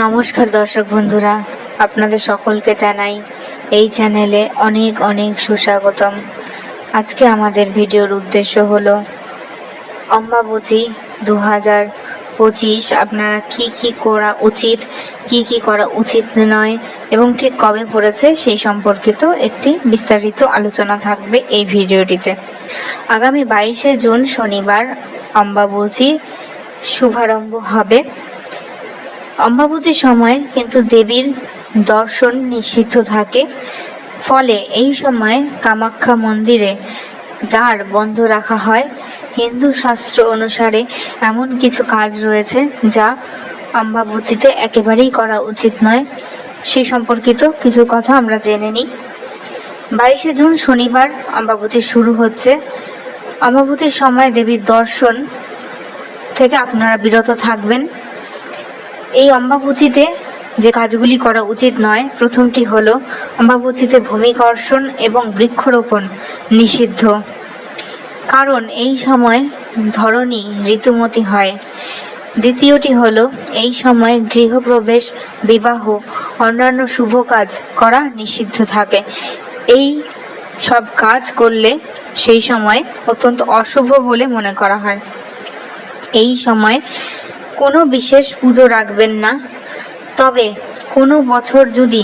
নমস্কার দর্শক বন্ধুরা, আপনাদের সকলকে জানাই এই চ্যানেলে অনেক অনেক সুস্বাগতম। আজকে আমাদের ভিডিওর উদ্দেশ্য হলো অম্বাবচি দু হাজার পঁচিশ, আপনারা কী কী করা উচিত, কি কি করা উচিত নয়, এবং ঠিক কবে পড়েছে সেই সম্পর্কিত একটি বিস্তারিত আলোচনা থাকবে এই ভিডিওটিতে। আগামী বাইশে জুন শনিবার অম্বাবচি শুভারম্ভ হবে। অম্বাবতীর সময় কিন্তু দেবীর দর্শন নিষিদ্ধ থাকে। ফলে এই সময় কামাখ্যা মন্দিরে দ্বার বন্ধ রাখা হয়। হিন্দু শাস্ত্র অনুসারে এমন কিছু কাজ রয়েছে যা অম্বাবতীতে একেবারেই করা উচিত নয়। সে সম্পর্কিত কিছু কথা আমরা জেনে নিই। বাইশে জুন শনিবার অম্বাবতী শুরু হচ্ছে। অম্বাবতীর সময় দেবীর দর্শন থেকে আপনারা বিরত থাকবেন। এই অম্বাবুচিতে যে কাজগুলি করা উচিত নয়, প্রথমটি হলো অম্বাবুচিতে ভূমিকর্ষণ এবং বৃক্ষরোপণ নিষিদ্ধ। কারণ এই সময় ধরণী ঋতুমতি হয়। দ্বিতীয়টি হলো এই সময় গৃহপ্রবেশ, বিবাহ, অন্যান্য শুভ কাজ করা নিষিদ্ধ থাকে। এই সব কাজ করলে সেই সময় অত্যন্ত অশুভ বলে মনে করা হয়। এই সময় কোনো বিশেষ পুজো রাখবেন না। তবে কোনো বছর যদি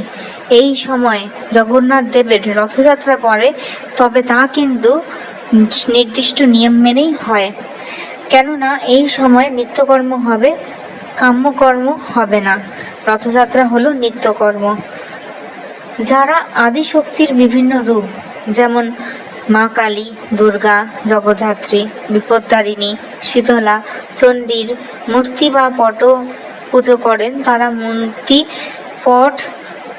এই সময় জগন্নাথ দেবের রথযাত্রা পড়ে, তবে তা কিন্তু নির্দিষ্ট নিয়ম মেনেই হয়। কেননা এই সময় নিত্যকর্ম হবে, কাম্যকর্ম হবে না। রথযাত্রা হলো নিত্যকর্ম। যারা আদিশক্তির বিভিন্ন রূপ, যেমন মা কালী, দুর্গা, জগদ্ধাত্রী বিপত্তারিণী শীতলা, চণ্ডীর মূর্তি বা পট পুজো করেন। তারা মূর্তি, পট,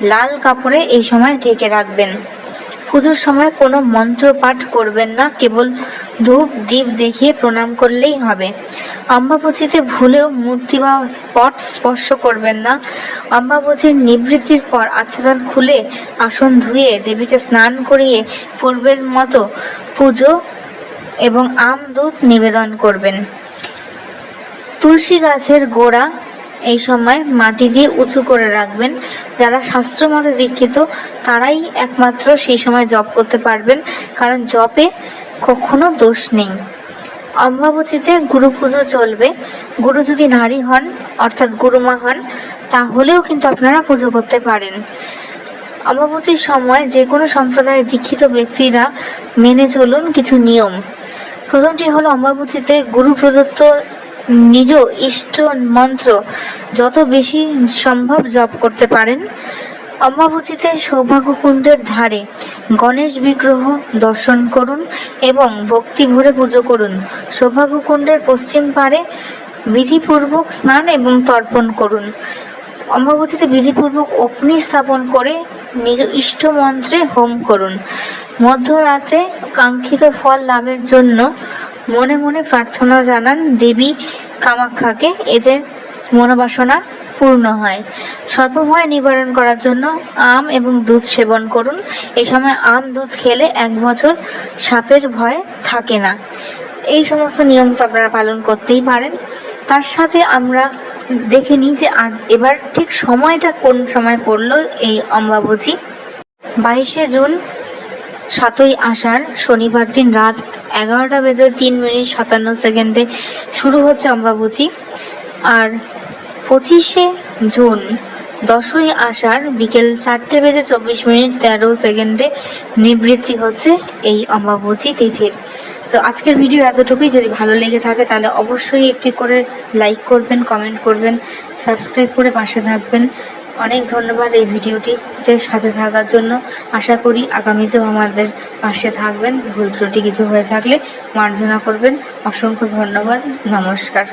লাল কাপড়ে এই সময় ঢেকে রাখবেন। পুজোর সময় কোনো মন্ত্র পাঠ করবেন না, কেবল ধূপ দ্বীপ দেখিয়ে প্রণাম করলেই হবে। অম্বাবচিতে ভুলেও মূর্তি বা পট স্পর্শ করবেন না। অম্বাবচির নিবৃত্তির পর আচ্ছাদন খুলে আসন ধুয়ে দেবীকে স্নান করিয়ে পূর্বের মতো পুজো এবং আম দুধ নিবেদন করবেন। তুলসী গাছের গোড়া এই সময় মাটি দিয়ে উঁচু করে রাখবেন। যারা শাস্ত্র মতে দীক্ষিত, তারাই একমাত্র সেই সময় জপ করতে পারবেন, কারণ জপে কখনো দোষ নেই। অম্বাবচিতে গুরু পুজো চলবে। গুরু যদি নারী হন, অর্থাৎ গুরুমা হন, তাহলেও কিন্তু আপনারা পুজো করতে পারেন। অম্বাবচির সময় যে কোনো সম্প্রদায়ের দীক্ষিত ব্যক্তিরা মেনে চলুন কিছু নিয়ম। প্রথমটি হলো অম্বাবচিতে গুরু প্রদত্ত নিজ ইষ্ট মন্ত্র যত বেশি সম্ভব জপ করতে পারেন। অম্বাবচিতে সৌভাগ্যকুণ্ডের ধারে গণেশ বিগ্রহ দর্শন করুন এবং ভক্তি ভরে পুজো করুন। সৌভাগ্যকুণ্ডের পশ্চিম পারে বিধিপূর্বক স্নান এবং তর্পণ করুন। অম্বাবচিতে বিধিপূর্বক অগ্নি স্থাপন করে নিজ ইষ্ট মন্ত্রে হোম করুন। মধ্যরাতে কাঙ্ক্ষিত ফল লাভের জন্য মনে মনে প্রার্থনা জানান দেবী কামাখ্যাকে এতে মনোবাসনা পূর্ণ হয়। সর্বভয় নিবারণ করার জন্য আম এবং দুধ সেবন করুন। এই সময় আম দুধ খেলে এক বছর সাপের ভয় থাকে না। এই সমস্ত নিয়ম তো আপনারা পালন করতেই পারেন। তার সাথে আমরা দেখে নিই যে আজ এবার ঠিক সময়টা কোন সময় পড়ল এই অম্বাবচী বাইশে জুন সাতই আষাঢ় শনিবার দিন রাত এগারোটা বেজে তিন মিনিট সাতান্ন সেকেন্ডে শুরু হচ্ছে অম্বাবুচি। আর পঁচিশে জুন, দশই আষাঢ়, বিকেল চারটে বেজে চব্বিশ মিনিট তেরো সেকেন্ডে নিবৃত্তি হচ্ছে এই অম্বাবুচি তিথির। তো আজকের ভিডিও এতটুকুই। যদি ভালো লেগে থাকে তাহলে অবশ্যই একটি করে লাইক করবেন, কমেন্ট করবেন, সাবস্ক্রাইব করে পাশে থাকবেন। অনেক ধন্যবাদ এই ভিডিওটিতে সাথে থাকার জন্য। আশা করি আগামীতেও আমাদের পাশে থাকবেন। ভুল ত্রুটি কিছু হয়ে থাকলে মার্জনা করবেন। অসংখ্য ধন্যবাদ। নমস্কার।